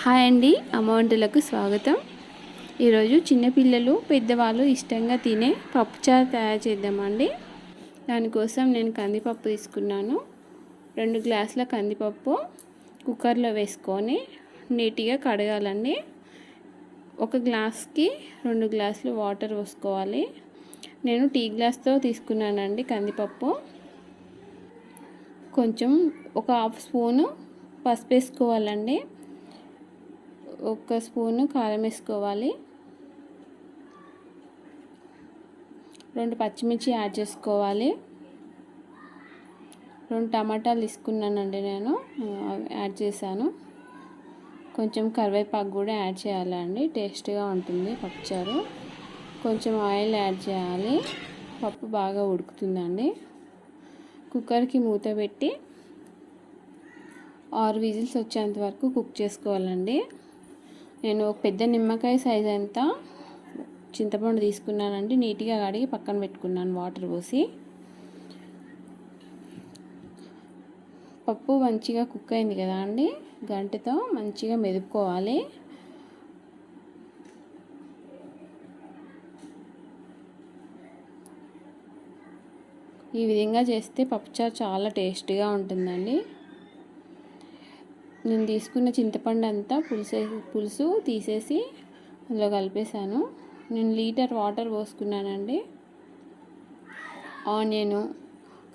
Hi అండి అమౌంట్లకు స్వాగతం. ఈరోజు చిన్నపిల్లలు పెద్దవాళ్ళు ఇష్టంగా తినే పప్పుచారు తయారు చేద్దామండి. దానికోసం నేను కందిపప్పు తీసుకున్నాను. రెండు గ్లాసుల కందిపప్పు కుక్కర్లో వేసుకొని నీట్గా కడగాలండి. ఒక గ్లాస్కి రెండు గ్లాసులు వాటర్ పోసుకోవాలి. నేను టీ గ్లాస్తో తీసుకున్నానండి కందిపప్పు. కొంచెం ఒక హాఫ్ స్పూను పసుపు వేసుకోవాలండి. ఒక స్పూను కారం వేసుకోవాలి. రెండు పచ్చిమిర్చి యాడ్ చేసుకోవాలి. రెండు టమాటాలు తీసుకున్నానండి నేను. యాడ్ చేశాను. కొంచెం కరివేపాకు కూడా యాడ్ చేయాలండి. టేస్ట్గా ఉంటుంది పప్పుచారు కొంచెం ఆయిల్ యాడ్ చేయాలి. పప్పు బాగా ఉడుకుతుందండి. కుక్కర్కి మూత పెట్టి ఆరు విజిల్స్ వచ్చేంత వరకు కుక్ చేసుకోవాలండి. నేను ఒక పెద్ద నిమ్మకాయ సైజ్ అంతా చింతపండు తీసుకున్నానండి నీట్గా కడిగి పక్కన పెట్టుకున్నాను వాటర్ పోసి. పప్పు మంచిగా కుక్ అయింది కదా అండి? గంటతో మంచిగా మెదుపుకోవాలి. ఈ విధంగా చేస్తే పప్పుచారు చాలా టేస్టీగా ఉంటుందండి. నేను తీసుకున్న చింతపండు అంతా పులుసే పులుసు తీసేసి అందులో కలిపేశాను. నేను లీటర్ వాటర్ పోసుకున్నానండి. ఆనియన్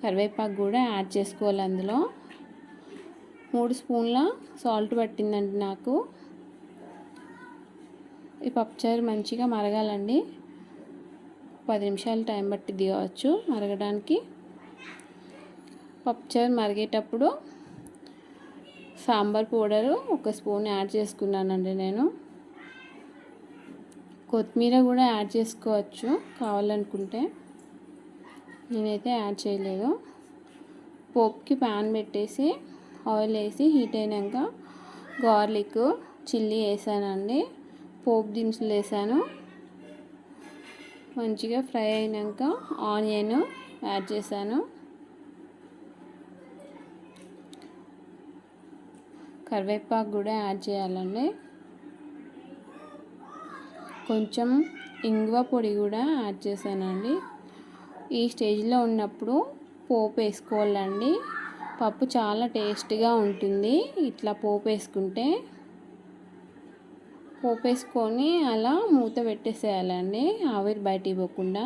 కరివేపాకు కూడా యాడ్ చేసుకోవాలి అందులో. మూడు స్పూన్ల సాల్ట్ పట్టిందండి నాకు. ఈ పప్పుచారు మంచిగా మరగాలండి. పది నిమిషాలు టైం బట్టి దిగవచ్చు మరగడానికి. పప్పుచారు మరిగేటప్పుడు సాంబార్ పౌడరు ఒక స్పూన్ యాడ్ చేసుకున్నానండి నేను. కొత్తిమీర కూడా యాడ్ చేసుకోవచ్చు కావాలనుకుంటే. నేనైతే యాడ్ చేయలేదు. పోప్కి ప్యాన్ పెట్టేసి ఆయిల్ వేసి హీట్ అయినాక గార్లిక్ చిల్లీ వేసానండి. పోపు దినుసులు వేసాను. మంచిగా ఫ్రై అయినాక ఆనియన్ యాడ్ చేశాను. కరివేపాకు కూడా యాడ్ చేయాలండి. కొంచెం ఇంగువ పొడి కూడా యాడ్ చేశానండి. ఈ స్టేజ్లో ఉన్నప్పుడు పోపు వేసుకోవాలండి. పప్పు చాలా టేస్ట్గా ఉంటుంది. ఇట్లా పోపు వేసుకుంటే పోపు వేసుకొని అలా మూత పెట్టేసేయాలండి. ఆవిరి బయట ఇవ్వకుండా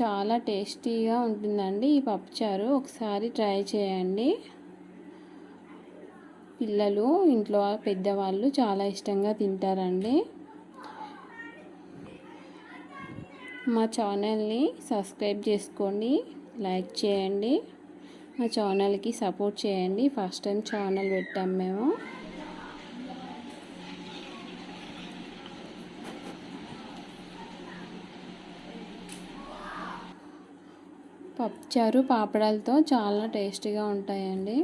చాలా టేస్టీగా ఉంటుందండి ఈ పప్పుచారు. ఒకసారి ట్రై చేయండి. పిల్లలు ఇంట్లో పెద్దవాళ్ళు చాలా ఇష్టంగా తింటారండి. మా ఛానల్ని సబ్స్క్రైబ్ చేసుకోండి లైక్ చేయండి. మా ఛానల్కి సపోర్ట్ చేయండి. ఫస్ట్ టైం ఛానల్ పెట్టాం మేము. పప్పుచారు పాపడాలతో చాలా టేస్టీగా ఉంటాయండి.